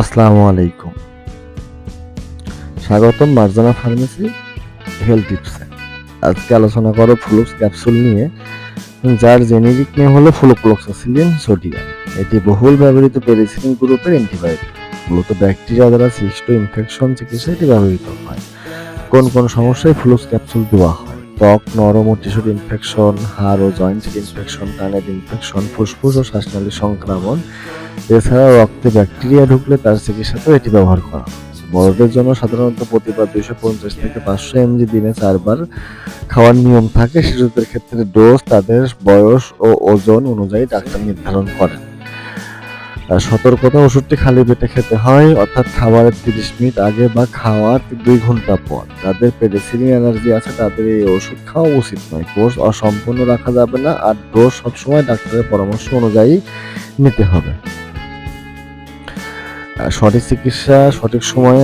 আসসালামু আলাইকুম। স্বাগতম মার্জানা ফার্মেসি হেলথ টিপসে। আজকে আলোচনা করো ফ্লুক্স ক্যাপসুল নিয়ে। যার জেনেরিক নেম হলো ফ্লুক্লোক্সাসিলিন সোডিয়াম। এটি বহুল ব্যবহৃত পেরিসিলিন গ্রুপের অ্যান্টিবায়োটিক। মূলত ব্যাকটেরিয়া দ্বারা সৃষ্ট ইনফেকশন চিকিৎসায় এটি ব্যবহৃত হয়। কোন কোন সমস্যায় ফ্লুক্স ক্যাপসুল দেওয়া হয়? ত্বক, নরম ও টিস্যুর ইনফেকশন হাড় ও জয়েন্টের ইনফেকশন কানের ইনফেকশন ফুসফুস ও শ্বাসনালীর সংক্রমণ। এছাড়া রক্তে ব্যাকটেরিয়া ঢুকলে তার চিকিৎসাতেও এটি ব্যবহার করা। বড়দের জন্য সাধারণত প্রতিবার দুইশো পঞ্চাশ থেকে পাঁচশো এমজি দিনে চারবার খাওয়ার নিয়ম থাকে। শিশুদের ক্ষেত্রে ডোজ তাদের বয়স ও ওজন অনুযায়ী ডাক্তার নির্ধারণ করেন। সতর্কতা ওষুধটি খালি পেটে খেতে হয়, অর্থাৎ খাবারের তিরিশ মিনিট আগে বা খাওয়ার দুই ঘণ্টা পর। যাদের পেডিসিলিন অ্যালার্জি আছে, তাদের এই ওষুধ খাওয়া উচিত নয়। কোর্স অসম্পূর্ণ রাখা যাবে না, আর ডোজ সবসময় ডাক্তারের পরামর্শ অনুযায়ী নিতে হবে। সঠিক চিকিৎসা সঠিক সময়ে